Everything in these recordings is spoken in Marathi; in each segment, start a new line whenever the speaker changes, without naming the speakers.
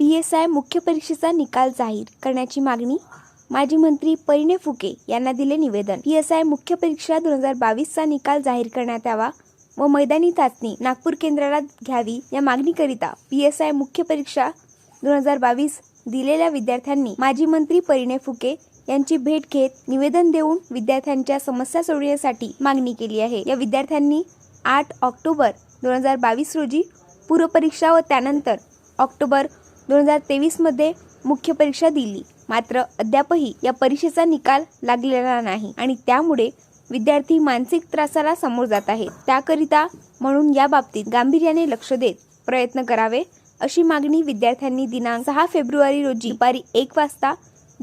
पी एस आय मुख्य परीक्षेचा निकाल जाहीर करण्याची मागणी माजी मंत्री परिणे फुके यांना दिले निवेदन. पी एस आय मुख्य परीक्षा दोन हजार बावीसचा निकाल जाहीर करण्यात यावा व मैदानी चाचणी नागपूर केंद्राला घ्यावी या मागणीकरिता पी एस आय मुख्य परीक्षा दोन हजार बावीस दिलेल्या विद्यार्थ्यांनी माजी मंत्री परिणे फुके यांची भेट घेत निवेदन देऊन विद्यार्थ्यांच्या समस्या सोडवण्यासाठी मागणी केली आहे. या विद्यार्थ्यांनी आठ ऑक्टोबर दोन हजार बावीस रोजी पूर्वपरीक्षा व त्यानंतर ऑक्टोबर दोन हजार तेवीसमध्ये मुख्य परीक्षा दिली. मात्र अद्यापही या परीक्षेचा निकाल लागलेला नाही आणि त्यामुळे विद्यार्थी मानसिक त्रासाला समोर जात आहेत. त्याकरिता म्हणून या बाबतीत गांभीर्याने लक्ष देत प्रयत्न करावे अशी मागणी विद्यार्थ्यांनी दिनांक सहा फेब्रुवारी रोजी दुपारी एक वाजता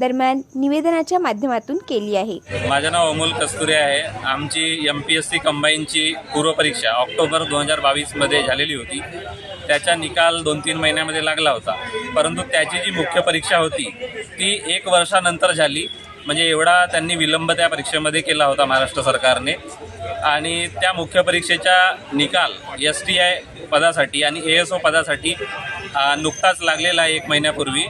दरम्यान निवेदनाच्या माध्यमातून केली आहे.
माझं नाव अमोल कस्तुरे आहे. आमची एम पी एस सी कंबाईनची पूर्वपरीक्षा ऑक्टोबर दोन हजार बावीसमध्ये झालेली होती. त्याचा निकाल दोन तीन महिन्यामध्ये लागला होता. परंतु त्याची जी मुख्य परीक्षा होती ती एक वर्षानंतर झाली. म्हणजे एवढा त्यांनी विलंब त्या परीक्षेमध्ये केला होता महाराष्ट्र सरकारने. आणि त्या मुख्य परीक्षेचा निकाल एस टी आय पदासाठी आणि ए एस ओ पदासाठी नुकताच लागलेला आहे एक महिन्यापूर्वी.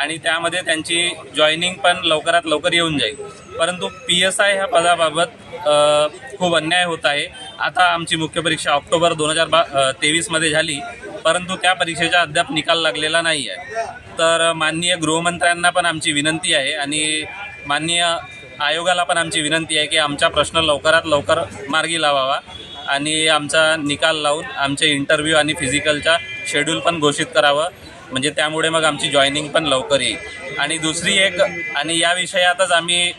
आणि त्यामध्ये त्यांची जॉईनिंग पण लवकरात लवकर येऊन जाईल. परंतु पी एस आय ह्या पदाबाबत खूप अन्याय होत आहे. आता आमची मुख्य परीक्षा ऑक्टोबर दोन हजार बा तेवीसमध्ये झाली. परंतु त्या परीक्षेचा अद्याप निकाल लागलेला नाही आहे. तर माननीय गृहमंत्र्यांना पण आमची विनंती आहे आणि माननीय आयोगाला पण आमची विनंती आहे की आमचा प्रश्न लवकरात लवकर मार्गी लावावा आणि आमचा निकाल लावून आमचे इंटरव्ह्यू आणि फिजिकलचा शेड्यूल पण घोषित करावं. म्हणजे त्यामुळे मग आमची जॉईनिंग पण लवकर येईल. आणि दुसरी एक आणि या विषयातच आम्ही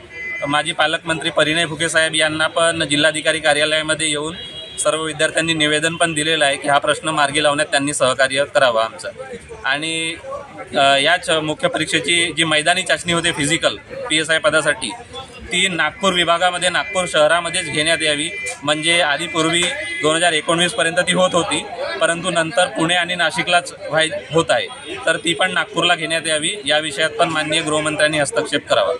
माजी पालकमंत्री परिणय फुके साहेब यांना पण जिल्हाधिकारी कार्यालयामध्ये येऊन सर्व विद्यार्थ्यांनी निवेदन पण दिलेलं आहे की हा प्रश्न मार्गी लावण्यात त्यांनी सहकार्य करावं आमचं. आणि याच मुख्य परीक्षेची जी मैदानी चाचणी होते फिजिकल पी एस आय पदासाठी ती नागपूर विभागामध्ये नागपूर शहरामध्येच घेण्यात यावी. म्हणजे आधी पूर्वी दोन हजार एकोणवीसपर्यंत ती होत होती. परंतु नंतर पुणे आणि नाशिकलाच व्हाय होत आहे. तर ती पण नागपूरला घेण्यात यावी. या विषयात पण माननीय गृहमंत्र्यांनी हस्तक्षेप करावा.